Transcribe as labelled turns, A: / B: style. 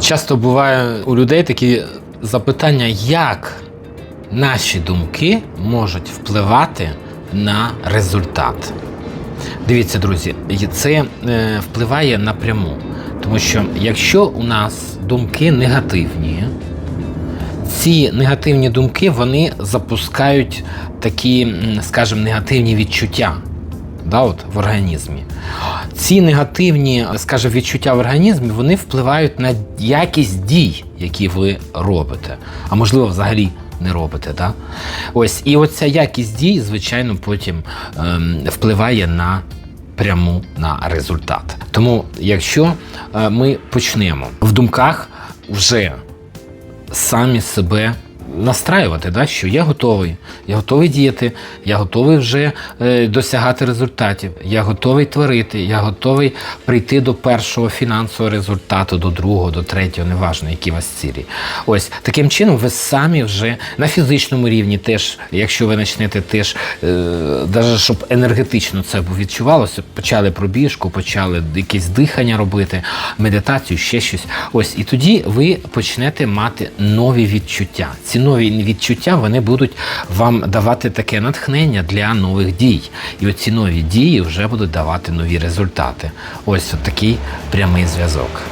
A: Часто буває у людей такі запитання, як наші думки можуть впливати на результат. Дивіться, друзі, це е, впливає напряму. Тому що якщо у нас думки негативні, ці негативні думки вони запускають такі, скажімо, негативні відчуття да, от, в організмі. Ці негативні, скажімо, відчуття в організмі вони впливають на якість дій, які ви робите, а можливо, взагалі. Не робите, да? Ось і оця якість дій, звичайно, потім ем, впливає на пряму на результат. Тому, якщо е, ми почнемо в думках вже самі себе настраювати, да, що я готовий, я готовий діяти, я готовий вже е, досягати результатів, я готовий творити, я готовий прийти до першого фінансового результату, до другого, до третього, неважно, які у вас цілі. Ось таким чином ви самі вже на фізичному рівні теж, якщо ви почнете теж, е, щоб енергетично це відчувалося, почали пробіжку, почали якесь дихання робити, медитацію, ще щось. Ось і тоді ви почнете мати нові відчуття. Ці нові відчуття вони будуть вам давати таке натхнення для нових дій. І оці нові дії вже будуть давати нові результати. Ось от такий прямий зв'язок.